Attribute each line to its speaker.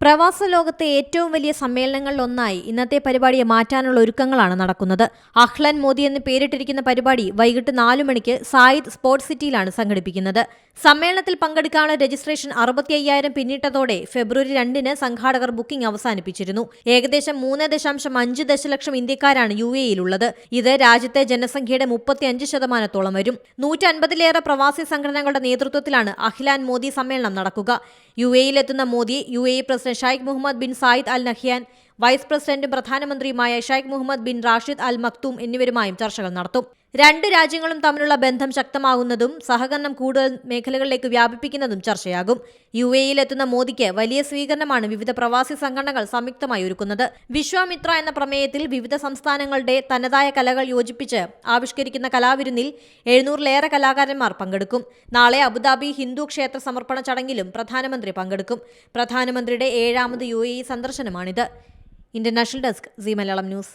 Speaker 1: പ്രവാസ ലോകത്തെ ഏറ്റവും വലിയ സമ്മേളനങ്ങളിലൊന്നായി ഇന്നത്തെ പരിപാടിയെ മാറ്റാനുള്ള ഒരുക്കങ്ങളാണ് നടക്കുന്നത്. അഹ്ലൻ മോദി എന്ന് പേരിട്ടിരിക്കുന്ന പരിപാടി വൈകിട്ട് നാലു മണിക്ക് സായിദ് സ്പോർട്സ് സിറ്റിയിലാണ് സംഘടിപ്പിക്കുന്നത്. സമ്മേളനത്തിൽ പങ്കെടുക്കാനുള്ള രജിസ്ട്രേഷൻ അറുപത്തി അയ്യായിരം പിന്നിട്ടതോടെ ഫെബ്രുവരി രണ്ടിന് സംഘാടകർ ബുക്കിംഗ് അവസാനിപ്പിച്ചിരുന്നു. ഏകദേശം മൂന്ന് ദശാംശം അഞ്ച് ദശലക്ഷം ഇന്ത്യക്കാരാണ് യു എയിലുള്ളത് ഇത് രാജ്യത്തെ ജനസംഖ്യയുടെ മുപ്പത്തിയഞ്ച് ശതമാനത്തോളം വരും. നൂറ്റൻപതിലേറെ പ്രവാസി സംഘടനകളുടെ നേതൃത്വത്തിലാണ് അഖിലാൻ മോദി സമ്മേളനം നടക്കുക. U എയിലെത്തുന്ന Modi U A president Sheikh Mohamed bin Zayed Al Nahyan vice പ്രസിഡന്റും പ്രധാനമന്ത്രിയുമായ Sheikh Mohammed bin Rashid Al Maktoum എന്നിവരുമായും ചർച്ചകൾ നടത്തും. രണ്ട് രാജ്യങ്ങളും തമ്മിലുള്ള ബന്ധം ശക്തമാകുന്നതും സഹകരണം കൂടുതൽ മേഖലകളിലേക്ക് വ്യാപിപ്പിക്കുന്നതും ചർച്ചയാകും. യു എയിലെത്തുന്ന മോദിക്ക് വലിയ സ്വീകരണമാണ് വിവിധ പ്രവാസി സംഘടനകൾ സംയുക്തമായി ഒരുക്കുന്നത്. വിശ്വാമിത്ര എന്ന പ്രമേയത്തിൽ വിവിധ സംസ്ഥാനങ്ങളുടെ തനതായ കലകൾ യോജിപ്പിച്ച് ആവിഷ്കരിക്കുന്ന കലാവിരുന്നിൽ എഴുന്നൂറിലേറെ കലാകാരന്മാർ പങ്കെടുക്കും. നാളെ അബുദാബി ഹിന്ദു ക്ഷേത്ര സമർപ്പണ ചടങ്ങിലും പ്രധാനമന്ത്രി പങ്കെടുക്കും. പ്രധാനമന്ത്രിയുടെ ഏഴാമത് യു എ സന്ദർശനമാണിത്. International desk C Malayalam news.